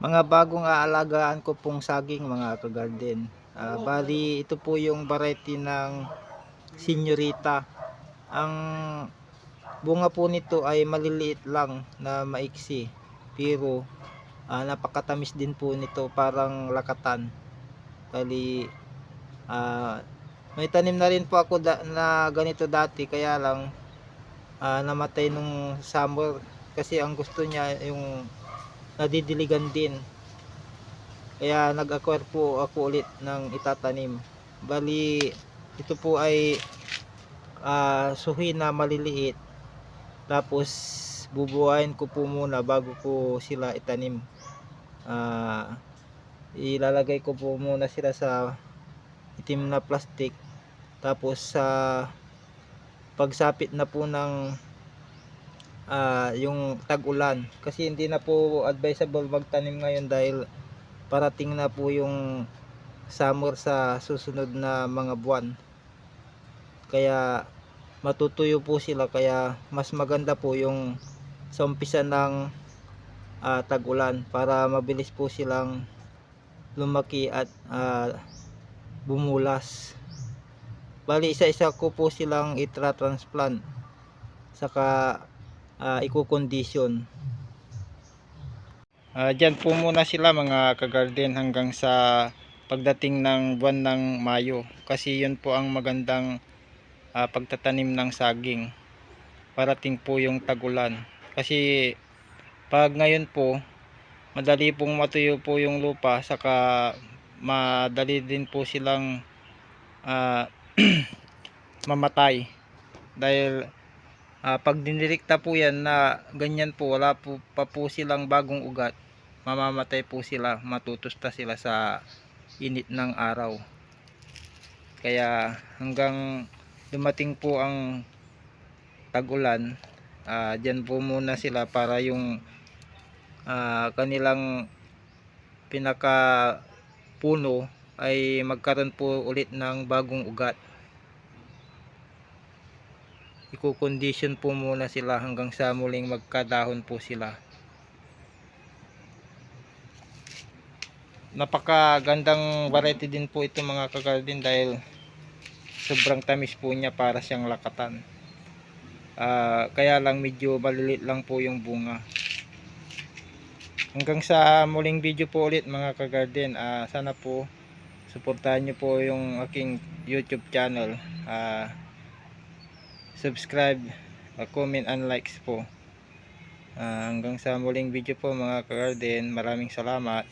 Mga bagong aalagaan ko pong saging mga kagarden. Ah, bali, ito po yung variety ng Senyorita. Ang bunga po nito ay maliliit lang na maiksi. Pero ah, napakatamis din po nito parang lakatan. Bali, ah, may tanim na rin po ako na ganito dati kaya lang ah, namatay nung summer kasi ang gusto niya yung nadidiligan din. Kaya nag-acquire po ako ulit ng itatanim. Bali, ito po ay ah, suhi na maliliit. Tapos bubuhayin ko po muna bago ko sila itanim. Ah, ilalagay ko po muna sila sa itim na plastic. Tapos sa pagsapit na po ng ah, yung tag-ulan. Kasi hindi na po advisable magtanim ngayon dahil parating na po yung summer sa susunod na mga buwan. Kaya matutuyo po sila kaya mas maganda po yung sa umpisa ng ah, tag-ulan para mabilis po silang lumaki at ah, bumulas. Bali isa-isa ko po silang itra-transplant. Saka uh, iko-condition. Ah, diyan po muna sila mga kagarden hanggang sa pagdating ng buwan ng Mayo kasi yun po ang magandang ah, pagtatanim ng saging. Parating po yung tagulan. Kasi pag ngayon po madali pong matuyo po yung lupa saka madali din po silang ah, mamatay dahil Ah, pag dinirekta po yan na ganyan po, wala po, pa po silang bagong ugat, mamamatay po sila, matutusta sila sa init ng araw. Kaya hanggang dumating po ang tag-ulan, ah, dyan po muna sila para yung ah, kanilang pinaka puno ay magkaroon po ulit ng bagong ugat iko-condition po muna sila hanggang sa muling magkadahon po sila. Napakagandang variety din po ito mga kagarden dahil sobrang tamis po niya para siyang lakatan. Ah, kaya lang medyo maliliit lang po yung bunga. Hanggang sa muling video po ulit mga kagarden. Ah, sana po suportahan niyo po yung aking YouTube channel. Ah, subscribe, uh, comment and likes po. Ah, hanggang sa muling video po mga ka-garden. Maraming salamat.